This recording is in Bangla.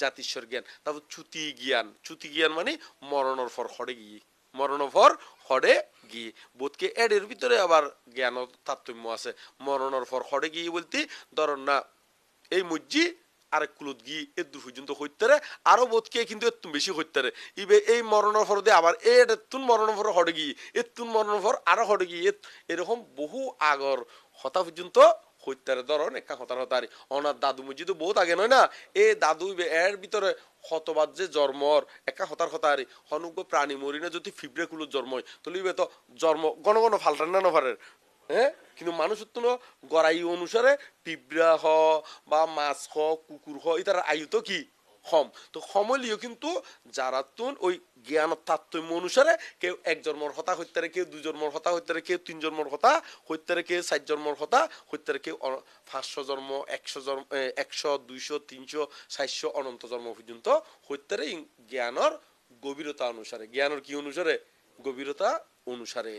জাতিস্বর জ্ঞান। তারপর চুতি জ্ঞান। চুতি জ্ঞান মানে মরণর ফর হড়ে গিয়ে। মরণর ফর হড়ে গিয়ে। বোধকে এডের ভিতরে আবার জ্ঞান তারতম্য আছে। মরণর ফর হড়ে গিয়ে বলতে ধরুন না, এই মজ্জি আরেক কুলত গিয়ে এর দূর পর্যন্ত হইতারে, আরও বোধকে কিন্তু এত্তুন বেশি হইতারে। ইবে এই মরণর ফর দিয়ে আবার এ এত্তুন মরণর ফর হড়ে গিয়ে। এত্তুন মরণর ফর, আরও হড়ে গিয়ে। এরকম বহু আগর হতা পর্যন্ত হইতারে ধরন একা হতার হতারি অনার দাদু মুজি তো বহুত আগে নয় না? এ দাদু এর ভিতরে হতবাদ যে জন্মর একা হতার হতারি হনুক প্রাণী মরিনে যদি ফিব্রে কুলুর জন্ম তাহলে ইবে তো জন্ম, গণ গণ ফাল্টান না নভারের হ্যাঁ কিন্তু মানুষ তো গড়াই অনুসারে পিঁপড়া হ বা মাছ হ কুকুর হ ইতার আয়ু তো কি? হম। তো সমলিও কিন্তু যারা তুন ওই জ্ঞান তারতম্য অনুসারে কেউ এক জন্মর হতা হইতারে কেউ দুই জন্মর হতা হইতারে কেউ তিন জন্মর হতা হইতারে কেউ চার জন্মর হতা হইতারে কেউ পাঁচশো জন্ম, একশো জন্ম একশো, দুইশো, তিনশো, চারশো অনন্ত জন্ম পর্যন্ত ই জ্ঞানর গভীরতা অনুসারে। জ্ঞানর কি অনুসারে? গভীরতা অনুসারে।